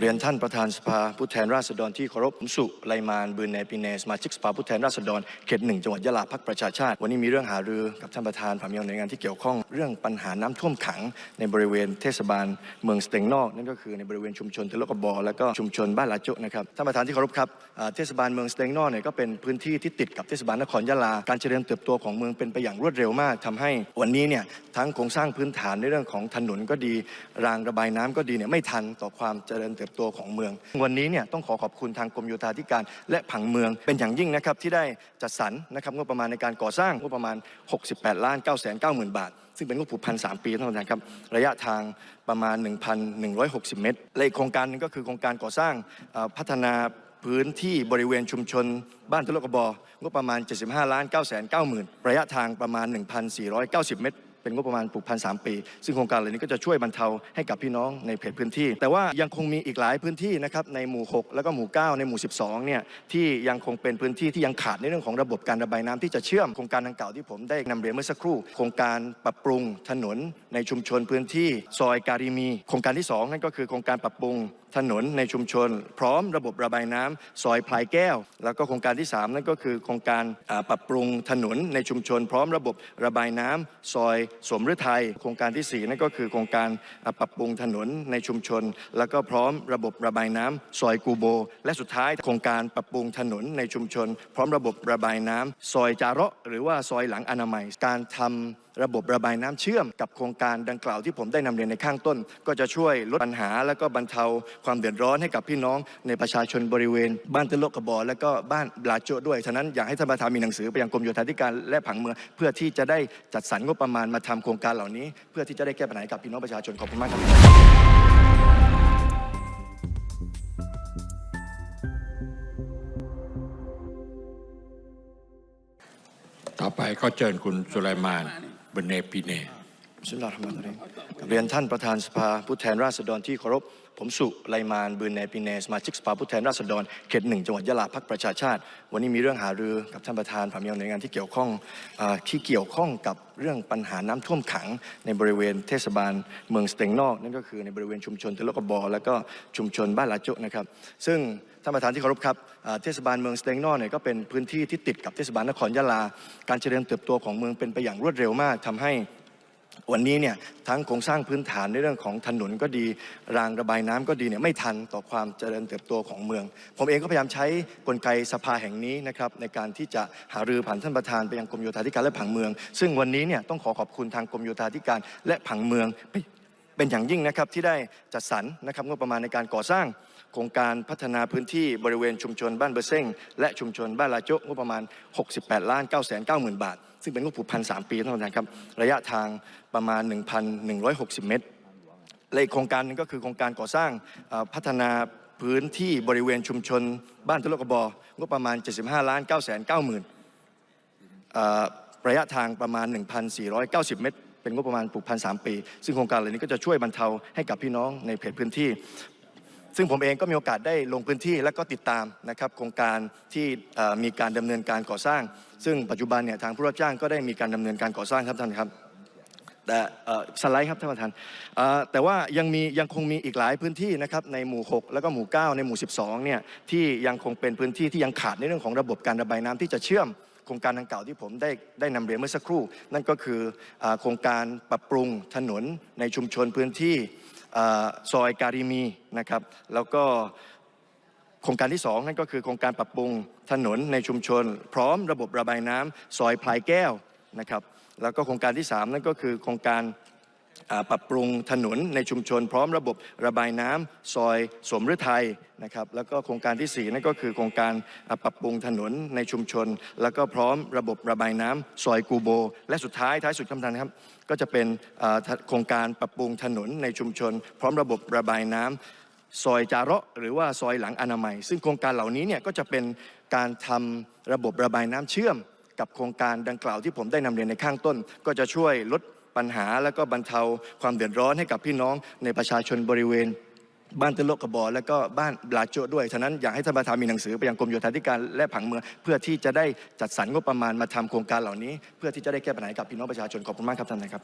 เรียนท่านประธานสภาผู้แทนราษฎรที่เคารพผมสุไลมานบืนเนปิเนสมาชิกสภาผู้แทนราษฎรเขตหนึ่งจังหวัดยะลาพักประชาชาติ วันนี้มีเรื่องหารือกับท่านประธานผ่านยังหน่วยงานที่เกี่ยวข้องเรื่องปัญหาน้ำท่วมขังในบริเวณเทศบาลเมืองสเต็งนอกนั่นก็คือในบริเวณชุมชนเทลกบอและก็ชุมชนบ้านลาโจนะครับท่านประธานที่เคารพครับเทศบาลเมืองสเต็งนอกเนี่ยก็เป็นพื้นที่ที่ติดกับเทศบาลนครยะลาการเจริญเติบโตของเมืองเป็นไปอย่างรวดเร็วมากทำให้วันนี้เนี่ยทั้งโครงสร้างพื้นฐานในเรื่องของถนนก็ดี รางระบายน้ำก็ดีเนี่ยไม่ทันต่อความเจริญเติบโตของเมือง วันนี้เนี่ยต้องขอขอบคุณทางกรมโยธาธิการ และผังเมืองเป็นอย่างยิ่งนะครับที่ได้จัดสรรนะครับงบประมาณในการก่อสร้างงบประมาณ 68ล้าน9 9 0 0 0 0 บาท ซึ่งเป็นงบผูกพัน3ปีเท่านประธานครับระยะทางประมาณ 1,160 เมตร และอีกโครงการหนึงก็คือโครงการก่อสร้างพัฒนาพื้นที่บริเวณชุมชน บ้านทุลกบอก็ประมาณ 75ล้าน9 9 0 0 0 0ระยะทางประมาณ 1,490 เมตร เป็นงบประมาณปลูกพันสามปี ซึ่งโครงการเหล่านี้ก็จะช่วยบรรเทาให้กับพี่น้องในเขตพื้นที่ แต่ว่ายังคงมีอีกหลายพื้นที่นะครับในหมู่ 6 แล้วก็หมู่ 9 ในหมู่ 12เนี่ยที่ยังคงเป็นพื้นที่ที่ยังขาดในเรื่องของระบบการระบายน้ำที่จะเชื่อมโครงการดังกล่าวที่ผมได้นำเรียนเมื่อสักครู่ โครงการปรับปรุงถนนในชุมชนพื้นที่ซอยการีมี โครงการที่สองนั่นก็คือโครงการปรับปรุงถนนในชุมชน พร้อมระบบระบายน้ำซอยพลายแก้ว แล้วก็โครงการที่ 3 นั่นก็คือโครงการปรับปรุงถนนในชุมชน พร้อมระบบระบายน้ำซอยสมฤทัยโครงการทีสี่ 4 นั่นก็คือโครงการปรับปรุงถนนในชุมชน แล้วก็พร้อมระบบระบายน้ำซอยกูโบ และสุดท้ายโครงการปรับปรุงถนนในชุมชน พร้อมระบบระบายน้ำซอยจาระหรือว่าซอยหลังอนามัยการทำ ระบบระบายน้ำเชื่อมกับโครงการดังกล่าวที่ผมได้นำเรียนในข้างต้น ก็จะช่วยลดปัญหา และก็บรรเทาความเดือดร้อนให้กับพี่น้องในประชาชนบริเวณ บ้านตะโลกกระบอและก็บ้านบลาโจด้วยฉะนั้นอยากให้ท่านประธานมีหนังสือไปยังกรมโยธาธิการและผังเมืองเพื่อที่จะได้จัดสรรงบประมาณมาทำโครงการเหล่านี้ เพื่อที่จะได้แก้ปัญหาให้กับพี่น้องประชาชนขอบคุณมากครับต่อไปก็เชิญคุณสุไลมาน บนเนปีเนสมิลาฮิรเรมานิรเราะฮีมกับเรียนท่านประธานสภาผู้แทนราษฎรที่เคารพ ผมสุไลมานบืนเนปิเนสมาชิกสภาผู้แทนราษฎรเขตหนึ่งจังหวัดยะลาพักประชาชาติ วันนี้มีเรื่องหารือกับท่านประธานผ่านยังหน่วยงานที่เกี่ยวข้องอที่เกี่ยวข้องกับเรื่องปัญหาน้ำท่วมขังในบริเวณเทศบาลเมืองสเตงนอกนั่นก็คือในบริเวณชุมชนเทลกบอ และก็ชุมชนบ้านลาโจนะครับ ซึ่ง ท่านประธานที่เคารพครับเทศบาลเมืองสเตงนอเนี่ยก็เป็นพื้นที่ที่ติดกับเทศบาลนครยะลา การเจริญเติบโตของเมืองเป็นไปอย่างรวดเร็วมากทำให้วันนี้เนี่ยทั้งโครงสร้างพื้นฐานในเรื่องของถนนก็ดี รางระบายน้ำก็ดีเนี่ยไม่ทันต่อความเจริญเติบโตของเมือง ผมเองก็พยายามใช้กลไกสภาแห่งนี้นะครับในการที่จะหารือผ่านท่านประธานไปยังกรมโยธาธิการและผังเมือง ซึ่งวันนี้เนี่ยต้องขอขอบคุณทางกรมโยธาธิการและผังเมือง เป็นอย่างยิ่งนะครับที่ได้จัดสรรนะครับงบประมาณในการก่อสร้างโครงการพัฒนาพื้นที่บริเวณชุมชนบ้านเบอร์เซ้งและชุมชนบ้านลาโจงบประมาณ 68ล้าน9 9 0 0 0 บาท ซึ่งเป็นงบผูกพันสามปีท่านประธานครับระยะทางประมาณ 1,160 เมตรและอีกโครงการหนึงก็คือโครงการก่อสร้างพัฒนาพื้นที่บริเวณชุมชน บ้านทุลกบอก็ประมาณ 75ล้าน9 9 9 0 0 0อ่อระยะทางประมาณ 1,490 เมตร เป็นงบประมาณปลูกพันสามปี ซึ่งโครงการเหล่านี้ก็จะช่วยบรรเทาให้กับพี่น้องในเขตพื้นที่ ซึ่งผมเองก็มีโอกาสได้ลงพื้นที่และก็ติดตามนะครับโครงการที่มีการดำเนินการก่อสร้าง ซึ่งปัจจุบันเนี่ยทางผู้รับจ้างก็ได้มีการดำเนินการก่อสร้างครับท่านครับแต่สไลด์ครับท่านประธานแต่ว่ายังมียังคงมีอีกหลายพื้นที่นะครับในหมู่ 6 แล้วก็หมู่ 9 ในหมู่ 12เนี่ยที่ยังคงเป็นพื้นที่ที่ยังขาดในเรื่องของระบบการระบายน้ำที่จะเชื่อม โครงการดังกล่าวที่ผมได้ได้นำเรียนเมื่อสักครู่ นั่นก็คืออโครงการปรับปรุงถนนในชุมชนพื้นที่ซอยการีมีนะครับ แล้วก็โครงการที่ 2 นั่นก็คือโครงการปรับปรุงถนนในชุมชน พร้อมระบบระบายน้ำซอยพลายแก้วนะครับ แล้วก็โครงการที่ 3 นั่นก็คือโครงการ ปรับปรุงถนนในชุมชน พร้อมระบบระบายน้ำซอยสมฤทัยนะครับแล้วก็โครงการทีสี่4นั่นก็คือโครงการปรับปรุงถนนในชุมชน แล้วก็พร้อมระบบระบายน้ำซอยกูโบ และสุดท้ายท้ายสุดคำทันครับก็จะเป็นโครงการปรับปรุงถนนในชุมชน พร้อมระบบระบายน้ำซอยจาระหรือว่าซอยหลังอนามัย ซึ่งโครงการเหล่านี้เนี่ยก็จะเป็นการทำระบบระบายน้ำเชื่อมกับโครงการดังกล่าวที่ผมได้นำเรียนในข้างต้น ก็จะช่วยลด ปัญหาและก็บรรเทาความเดือดร้อนให้กับพี่น้องในประชาชนบริเวณบ้านตะโลกกระบอและก็บ้านบลาโจด้วย ฉะนั้นอยากให้ท่านประธานมีหนังสือไปยังกรมโยธาธิการและผังเมือง เพื่อที่จะได้จัดสรรงบประมาณมาทำโครงการเหล่านี้ เพื่อที่จะได้แก้ปัญหาให้กับพี่น้องประชาชนขอบคุณมากครับท่านนะครับ